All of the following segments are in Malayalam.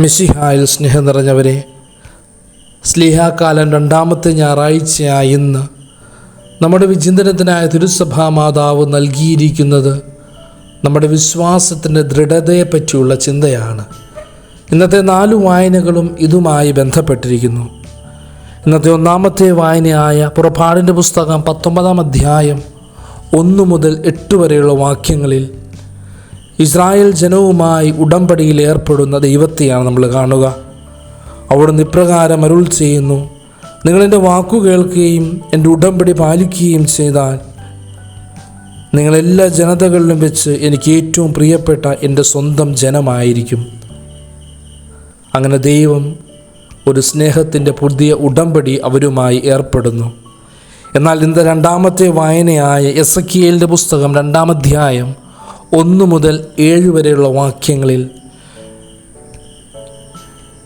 മിശിഹായിൽ സ്നേഹം നിറഞ്ഞവരെ സ്ലീഹാകാലം രണ്ടാമത്തെ ഞായറാഴ്ചയായ ഇന്ന് നമ്മുടെ വിചിന്തനത്തിനായ തിരുസഭാ മാതാവ് നൽകിയിരിക്കുന്നത് നമ്മുടെ വിശ്വാസത്തിന്റെ ദൃഢതയെ പറ്റിയുള്ള ചിന്തയാണ്. ഇന്നത്തെ നാല് വായനകളും ഇതുമായി ബന്ധപ്പെട്ടിരിക്കുന്നു. ഇന്നത്തെ ഒന്നാമത്തെ വായനയായ പുറപ്പാടിന്റെ പുസ്തകം പത്തൊമ്പതാം അധ്യായം ഒന്ന് മുതൽ എട്ട് വരെയുള്ള വാക്യങ്ങളിൽ ഇസ്രായേൽ ജനവുമായി ഉടമ്പടിയിൽ ഏർപ്പെടുന്ന ദൈവത്തെയാണ് നമ്മൾ കാണുക. അവിടുന്ന് നിപ്രകാരം അരുൾ ചെയ്യുന്നു. നിങ്ങളെന്റെ വാക്കു കേൾക്കുകയും എന്റെ ഉടമ്പടി പാലിക്കുകയും ചെയ്താൽ നിങ്ങളെല്ലാ ജനതകളിലും വെച്ച് എനിക്ക് ഏറ്റവും പ്രിയപ്പെട്ട എന്റെ സ്വന്തം ജനമായിരിക്കും. അങ്ങനെ ദൈവം ഒരു സ്നേഹത്തിന്റെ പുതിയ ഉടമ്പടി അവരുമായി ഏർപ്പെടുന്നു. എന്നാൽ ഇന്ന് രണ്ടാമത്തെ വായനയായ എസ് എ പുസ്തകം രണ്ടാമധ്യായം ഒന്ന് മുതൽ ഏഴ് വരെയുള്ള വാക്യങ്ങളിൽ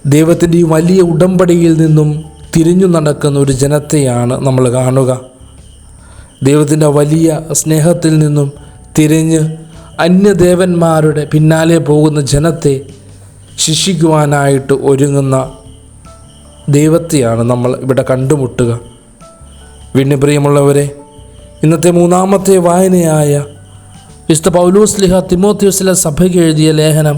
ദൈവത്തിന്റെ ഈ വലിയ ഉടമ്പടിയിൽ നിന്നും തിരിഞ്ഞു നടക്കുന്ന ഒരു ജനത്തെയാണ് നമ്മൾ കാണുക. ദൈവത്തിന്റെ വലിയ സ്നേഹത്തിൽ നിന്നും തിരിഞ്ഞ് അന്യദേവന്മാരുടെ പിന്നാലെ പോകുന്ന ജനത്തെ ശിക്ഷിക്കുവാനായിട്ട് ഒരുങ്ങുന്ന ദൈവത്തെയാണ് നമ്മൾ ഇവിടെ കണ്ടുമുട്ടുക. വിണ്ണിപ്രിയമുള്ളവരെ ഇന്നത്തെ മൂന്നാമത്തെ വായനയായ വിശുദ്ധ പൗലൂസ് ലിഹ തിമോത്യൂസിലെ സഭയ്ക്ക് എഴുതിയ ലേഖനം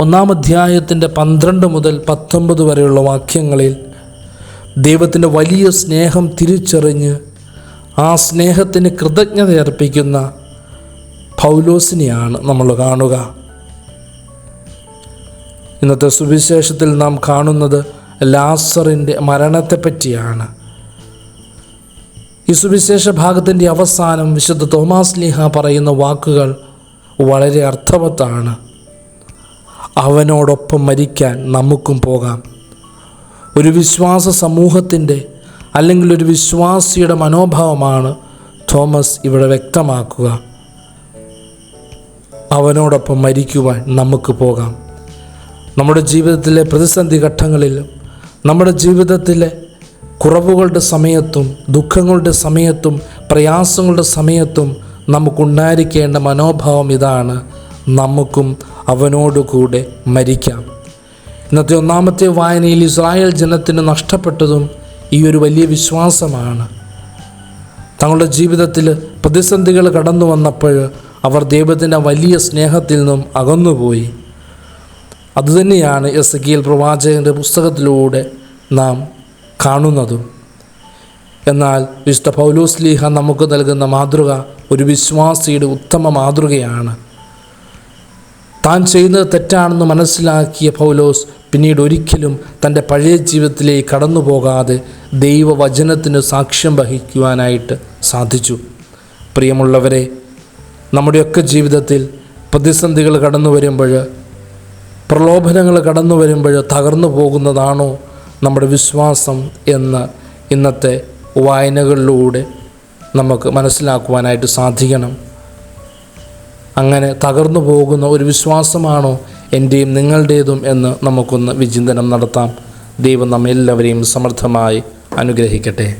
ഒന്നാം അധ്യായത്തിന്റെ പന്ത്രണ്ട് മുതൽ പത്തൊമ്പത് വരെയുള്ള വാക്യങ്ങളിൽ ദൈവത്തിന്റെ വലിയ സ്നേഹം തിരിച്ചറിഞ്ഞ് ആ സ്നേഹത്തിന് കൃതജ്ഞത അർപ്പിക്കുന്ന പൗലോസിനെയാണ് നമ്മൾ കാണുക. ഇന്നത്തെ സുവിശേഷത്തിൽ നാം കാണുന്നത് ലാസറിന്റെ മരണത്തെപ്പറ്റിയാണ്. ഈ സുവിശേഷ ഭാഗത്തിന്റെ അവസാനം വിശുദ്ധ തോമാസ് ലീഹ പറയുന്ന വാക്കുകൾ വളരെ അർത്ഥവത്താണ്. അവനോടൊപ്പം മരിക്കാൻ നമുക്കും പോകാം. ഒരു വിശ്വാസ സമൂഹത്തിന്റെ അല്ലെങ്കിൽ ഒരു വിശ്വാസിയുടെ മനോഭാവമാണ് തോമസ് ഇവിടെ വ്യക്തമാക്കുക. അവനോടൊപ്പം മരിക്കുവാൻ നമുക്ക് പോകാം. നമ്മുടെ ജീവിതത്തിലെ പ്രതിസന്ധി ഘട്ടങ്ങളിലും നമ്മുടെ ജീവിതത്തിലെ കുറവുകളുടെ സമയത്തും ദുഃഖങ്ങളുടെ സമയത്തും പ്രയാസങ്ങളുടെ സമയത്തും നമുക്കുണ്ടായിരിക്കേണ്ട മനോഭാവം ഇതാണ്. നമുക്കും അവനോടുകൂടെ മരിക്കാം. ഇന്നത്തെ ഒന്നാമത്തെ വായനയിൽ ഇസ്രായേൽ ജനത്തിന് നഷ്ടപ്പെട്ടതും ഈ ഒരു വലിയ വിശ്വാസമാണ്. തങ്ങളുടെ ജീവിതത്തിൽ പ്രതിസന്ധികൾ കടന്നു വന്നപ്പോൾ അവർ ദൈവത്തിന്റെ വലിയ സ്നേഹത്തിൽ നിന്നും അകന്നുപോയി. അതുതന്നെയാണ് എസ് എൽ പ്രവാചകന്റെ പുസ്തകത്തിലൂടെ നാം കാണുന്നതും. എന്നാൽ വിശുദ്ധ പൗലോസ് ലീഹ നമുക്ക് നൽകുന്ന മാതൃക ഒരു വിശ്വാസിയുടെ ഉത്തമ മാതൃകയാണ്. താൻ ചെയ്യുന്നത് തെറ്റാണെന്ന് മനസ്സിലാക്കിയ പൗലോസ് പിന്നീട് ഒരിക്കലും തന്റെ പഴയ ജീവിതത്തിലേക്ക് കടന്നു പോകാതെ ദൈവവചനത്തിന് സാക്ഷ്യം വഹിക്കുവാനായിട്ട് സാധിച്ചു. പ്രിയമുള്ളവരെ നമ്മുടെയൊക്കെ ജീവിതത്തിൽ പ്രതിസന്ധികൾ കടന്നു വരുമ്പോൾ പ്രലോഭനങ്ങൾ കടന്നു വരുമ്പോൾ തകർന്നു പോകുന്നതാണോ നമ്മുടെ വിശ്വാസം എന്ന് ഇന്നത്തെ വായനകളിലൂടെ നമുക്ക് മനസ്സിലാക്കുവാനായിട്ട് സാധിക്കണം. അങ്ങനെ തകർന്നു പോകുന്ന ഒരു വിശ്വാസമാണോ എന്റെയും നിങ്ങളുടേതും എന്ന് നമുക്കൊന്ന് വിചിന്തനം നടത്താം. ദൈവം നമ്മെല്ലാവരെയും സമർത്ഥമായി അനുഗ്രഹിക്കട്ടെ.